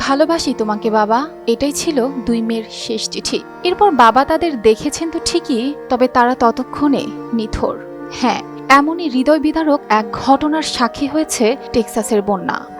ভালোবাসি তোমাকে, বাবা। এটাই ছিল দুই মেয়ের শেষ চিঠি। এরপর বাবা তাদের দেখেছেন তো ঠিকই, তবে তারা ততক্ষণে নিথর। হ্যাঁ এমনই হৃদয় বিদারক এক ঘটনার সাক্ষী হয়েছে টেক্সাসের বন্যা।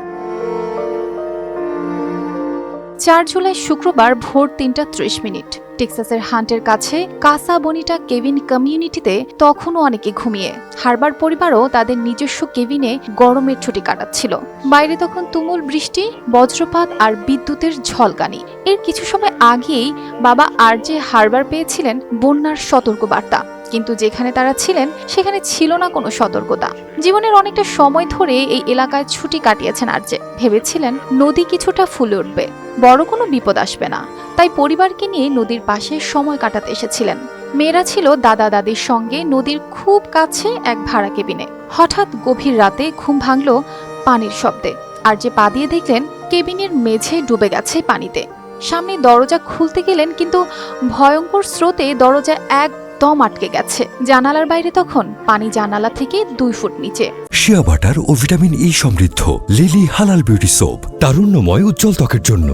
চার জুলাই শুক্রবার ভোর তিনটা ত্রিশ মিনিট। টেক্সাসের হান্টের কাছে কাসা বনিটা কেভিন কমিউনিটিতে তখনও অনেকে ঘুমিয়ে। হারবার পরিবারও তাদের নিজস্ব কেবিনে গরমের ছুটি কাটাচ্ছিল। বাইরে তখন তুমুল বৃষ্টি, বজ্রপাত আর বিদ্যুতের ঝলকানি। এর কিছু সময় আগেই বাবা আর যে হারবার পেয়েছিলেন বন্যার সতর্কবার্তা। কিন্তু যেখানে তারা ছিলেন, সেখানে ছিল না কোনো সতর্কতা। জীবনের অনেকটা সময় ধরে এই এলাকায় ছুটি কাটিয়েছেন আরজে ভেবেছিলেন নদী কিছুটা ফুলে উঠবে। বড় কোনো বিপদ আসবে না। তাই পরিবারকে নিয়ে নদীর পাশে সময় কাটাতে এসেছিলেন। মেয়েরা ছিল দাদা দাদির সঙ্গে নদীর খুব কাছে এক ভাড়া কেবিনে। হঠাৎ গভীর রাতে ঘুম ভাঙল পানির শব্দে। আর যে পা দিয়ে দেখলেন, কেবিনের মেঝে ডুবে গেছে পানিতে। সামনে দরজা খুলতে গেলেন, কিন্তু ভয়ঙ্কর স্রোতে দরজা একদম আটকে গেছে। জানালার বাইরে তখন পানি জানালা থেকে দুই ফুট নিচে। শিয়া বাটার ও ভিটামিন ই সমৃদ্ধ। লিলি হালাল বিউটি সোপ। তারুণ্যময় উজ্জ্বল ত্বকের জন্য।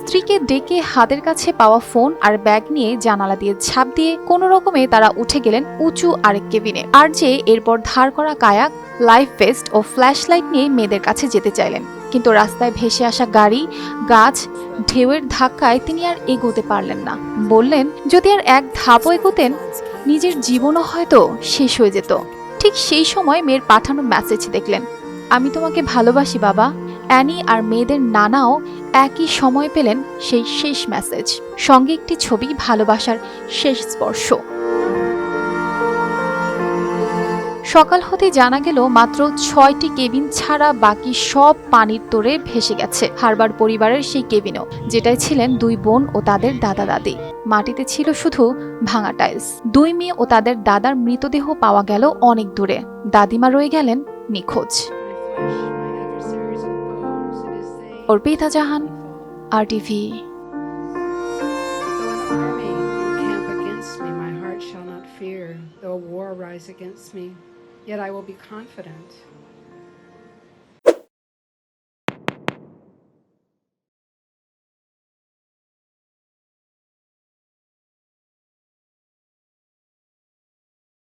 স্ত্রীকে ডেকে হাতের কাছে পাওয়া ফোন আর ব্যাগ নিয়ে জানালা দিয়ে ঝাঁপ দিয়ে কোনো রকমে তারা উঠে গেলেন উঁচু আরেক কেবিনে। আর যে এরপর ধার করা কায়াক লাইফ ভেস্ট ও ফ্ল্যাশ লাইট নিয়ে মেয়েদের কাছে যেতে চাইলেন। কিন্তু রাস্তায় ভেসে আসা গাড়ি, গাছ, ঢেউয়ের ধাক্কায় তিনি আর এগোতে পারলেন না। বললেন, যদি আর এক ধাপও এগোতেন, নিজের জীবনও হয়তো শেষ হয়ে যেত। ঠিক সেই সময় মেয়ের পাঠানো মেসেজ দেখলেন। আমি তোমাকে ভালোবাসি, বাবা। অ্যানি আর মেয়েদের নানাও একই সময় পেলেন সেই শেষ মেসেজ সঙ্গে একটি ছবি, ভালোবাসার শেষ স্পর্শ। সকাল হতে জানা গেল মাত্র ছয়টি কেবিন ছাড়া বাকি সব পানির তোরে ভেসে গেছে হারবার পরিবারের সেই কেবিনও যেটাই ছিলেন দুই বোন ও তাদের দাদা দাদি মাটিতে ছিল শুধু ভাঙা টাইলস। দুই মেয়ে ও তাদের দাদার মৃতদেহ পাওয়া গেল অনেক দূরে। দাদিমা রয়ে গেলেন নিখোঁজ। Arpita Jahan R TV against me, yet I will be confident.